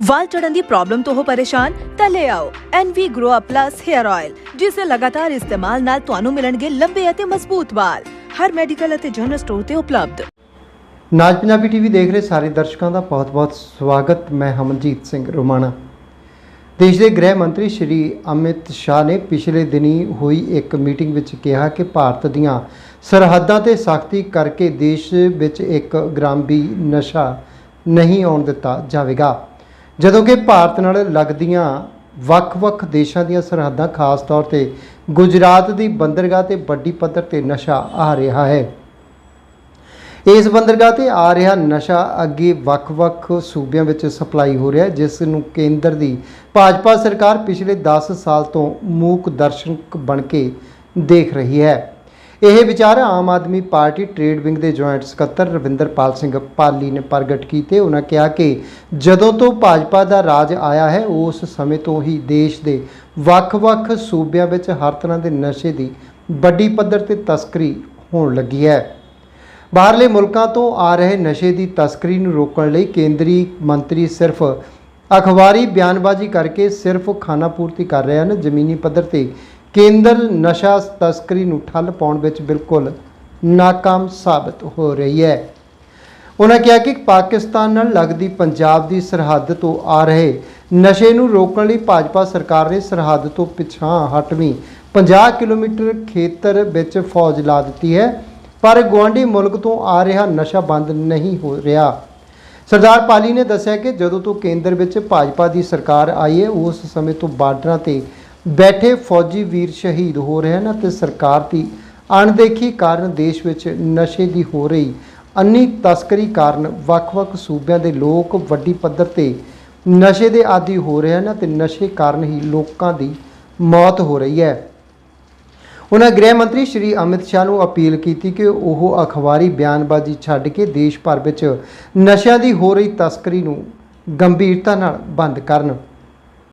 ਵਾਲ ਝੜਨ ਦੀ problem ਤੋਂ ਹੋ ਪਰੇਸ਼ਾਨ, ਤਾਂ ਲੈ ਆਓ NV Grow Up Plus Hair Oil, ਜਿਸ ਦੇ ਲਗਾਤਾਰ ਇਸਤੇਮਾਲ ਨਾਲ ਤੁਹਾਨੂੰ ਮਿਲਣਗੇ ਲੰਬੇ ਅਤੇ ਮਜ਼ਬੂਤ ਵਾਲ। ਹਰ ਮੈਡੀਕਲ ਅਤੇ ਜਨਰਲ ਸਟੋਰ ਤੇ ਉਪਲਬਧ। ਨਾਜ ਪੰਜਾਬੀ ਟੀਵੀ ਦੇਖ ਰਹੇ ਸਾਰੇ ਦਰਸ਼ਕਾਂ ਦਾ ਬਹੁਤ-ਬਹੁਤ ਸਵਾਗਤ। ਮੈਂ ਹਮਨਜੀਤ ਸਿੰਘ ਰੋਮਾਣਾ। ਦੇਸ਼ ਦੇ ਗ੍ਰਹਿ ਮੰਤਰੀ ਸ਼੍ਰੀ ਅਮਿਤ ਸ਼ਾਹ ਨੇ ਪਿਛਲੇ ਦਿਨੀ ਹੋਈ ਇੱਕ ਮੀਟਿੰਗ ਵਿੱਚ ਕਿਹਾ ਕਿ ਭਾਰਤ ਦੀਆਂ ਸਰਹੱਦਾਂ ਤੇ ਸਖਤੀ ਕਰਕੇ ਦੇਸ਼ ਵਿੱਚ ਇੱਕ ਗ੍ਰਾਮ ਵੀ ਨਸ਼ਾ ਨਹੀਂ ਆਉਣ ਦਿੱਤਾ ਜਾਵੇਗਾ। ਜਦੋਂ ਕਿ ਭਾਰਤ ਨਾਲ ਲੱਗਦੀਆਂ ਵੱਖ-ਵੱਖ ਦੇਸ਼ਾਂ ਦੀਆਂ ਸਰਹੱਦਾਂ ਖਾਸ ਤੌਰ ਤੇ ਗੁਜਰਾਤ ਦੀ ਬੰਦਰਗਾਹ ਤੇ ਵੱਡੀ ਪੱਧਰ ਤੇ ਨਸ਼ਾ ਆ ਰਿਹਾ ਹੈ। ਇਸ ਬੰਦਰਗਾਹ ਤੇ ਆ ਰਿਹਾ ਨਸ਼ਾ ਅੱਗੇ ਵੱਖ-ਵੱਖ ਸੂਬਿਆਂ ਵਿੱਚ ਸਪਲਾਈ ਹੋ ਰਿਹਾ ਜਿਸ ਨੂੰ ਕੇਂਦਰ ਦੀ ਭਾਜਪਾ ਸਰਕਾਰ ਪਿਛਲੇ 10 ਸਾਲ ਤੋਂ ਮੂਕ ਦਰਸ਼ਕ ਬਣ ਕੇ ਦੇਖ ਰਹੀ ਹੈ। ਇਹ ਵਿਚਾਰ Aam Aadmi party trade wing ਦੇ ਜੁਆਇੰਟ ਸਕੱਤਰ ਰਵਿੰਦਰਪਾਲ ਸਿੰਘ ਪਾਲੀ ਨੇ ਪ੍ਰਗਟ ਕੀਤੇ। ਉਹਨਾਂ ਕਿਹਾ ਕਿ ਜਦੋਂ ਤੋਂ ਭਾਜਪਾ ਦਾ ਰਾਜ ਆਇਆ ਹੈ, ਉਸ ਸਮੇਂ ਤੋਂ ਹੀ ਦੇਸ਼ ਦੇ ਵੱਖ-ਵੱਖ ਸੂਬਿਆਂ ਵਿੱਚ ਹਰ ਤਰ੍ਹਾਂ ਦੇ ਨਸ਼ੇ ਦੀ ਵੱਡੀ ਪੱਧਰ ਤੇ ਤਸਕਰੀ ਹੋਣ ਲੱਗੀ ਹੈ। ਬਾਹਰਲੇ ਮੁਲਕਾਂ ਤੋਂ ਆ ਰਹੇ ਨਸ਼ੇ ਦੀ ਤਸਕਰੀ ਨੂੰ ਰੋਕਣ ਲਈ ਕੇਂਦਰੀ ਮੰਤਰੀ ਸਿਰਫ ਅਖਬਾਰੀ ਬਿਆਨਬਾਜ਼ੀ ਕਰਕੇ ਸਿਰਫ ਖਾਨਾਪੂਰਤੀ ਕਰ ਰਹੇ ਹਨ। ਜ਼ਮੀਨੀ ਪੱਧਰ ਤੇ ਕੇਂਦਰ ਨਸ਼ਾ ਤਸਕਰੀ ਨੂੰ ਠੱਲ ਪਾਉਣ ਵਿੱਚ ਬਿਲਕੁਲ ਨਾਕਾਮ ਸਾਬਤ ਹੋ ਰਹੀ ਹੈ। ਉਹਨਾਂ ਕਿਹਾ ਕਿ ਪਾਕਿਸਤਾਨ ਨਾਲ ਲੱਗਦੀ ਪੰਜਾਬ ਦੀ ਸਰਹੱਦ ਤੋਂ ਆ ਰਹੇ ਨਸ਼ੇ ਨੂੰ ਰੋਕਣ ਲਈ ਭਾਜਪਾ ਸਰਕਾਰ ਨੇ ਸਰਹੱਦ ਤੋਂ ਪਿਛਾਂ ਹਟਵੀਂ 50 ਕਿਲੋਮੀਟਰ ਖੇਤਰ ਵਿੱਚ ਫੌਜ ਲਾ ਦਿੱਤੀ ਹੈ, ਪਰ ਗੁਆਂਢੀ ਮੁਲਕ ਤੋਂ ਆ ਰਿਹਾ ਨਸ਼ਾ ਬੰਦ ਨਹੀਂ ਹੋ ਰਿਹਾ। ਸਰਦਾਰ ਪਾਲੀ ਨੇ ਦੱਸਿਆ ਕਿ ਜਦੋਂ ਤੋਂ ਕੇਂਦਰ ਵਿੱਚ ਭਾਜਪਾ ਦੀ ਸਰਕਾਰ ਆਈ ਹੈ, ਉਸ ਸਮੇਂ ਤੋਂ ਬਾਰਡਰਾਂ ਤੇ ਬੈਠੇ ਫੌਜੀ ਵੀਰ ਸ਼ਹੀਦ ਹੋ ਰਹੇ ਹਨ ਅਤੇ ਸਰਕਾਰ ਦੀ ਅਣਦੇਖੀ ਕਾਰਨ ਦੇਸ਼ ਵਿੱਚ ਨਸ਼ੇ ਦੀ ਹੋ ਰਹੀ ਅੰਨੀ ਤਸਕਰੀ ਕਾਰਨ ਵੱਖ-ਵੱਖ ਸੂਬਿਆਂ ਦੇ ਲੋਕ ਵੱਡੀ ਪੱਧਰ ਤੇ ਨਸ਼ੇ ਦੇ ਆਦੀ ਹੋ ਰਹੇ ਹਨ ਅਤੇ ਨਸ਼ੇ ਕਾਰਨ ਹੀ ਲੋਕਾਂ ਦੀ ਮੌਤ ਹੋ ਰਹੀ ਹੈ। ਉਹਨਾਂ ਗ੍ਰਹਿ ਮੰਤਰੀ ਸ਼੍ਰੀ ਅਮਿਤ ਸ਼ਾਹ ਨੂੰ ਅਪੀਲ ਕੀਤੀ ਕਿ ਉਹ ਅਖਬਾਰੀ ਬਿਆਨਬਾਜ਼ੀ ਛੱਡ ਕੇ ਦੇਸ਼ ਭਰ ਵਿੱਚ ਨਸ਼ਿਆਂ ਦੀ ਹੋ ਰਹੀ ਤਸਕਰੀ ਨੂੰ ਗੰਭੀਰਤਾ ਨਾਲ ਬੰਦ ਕਰਨ।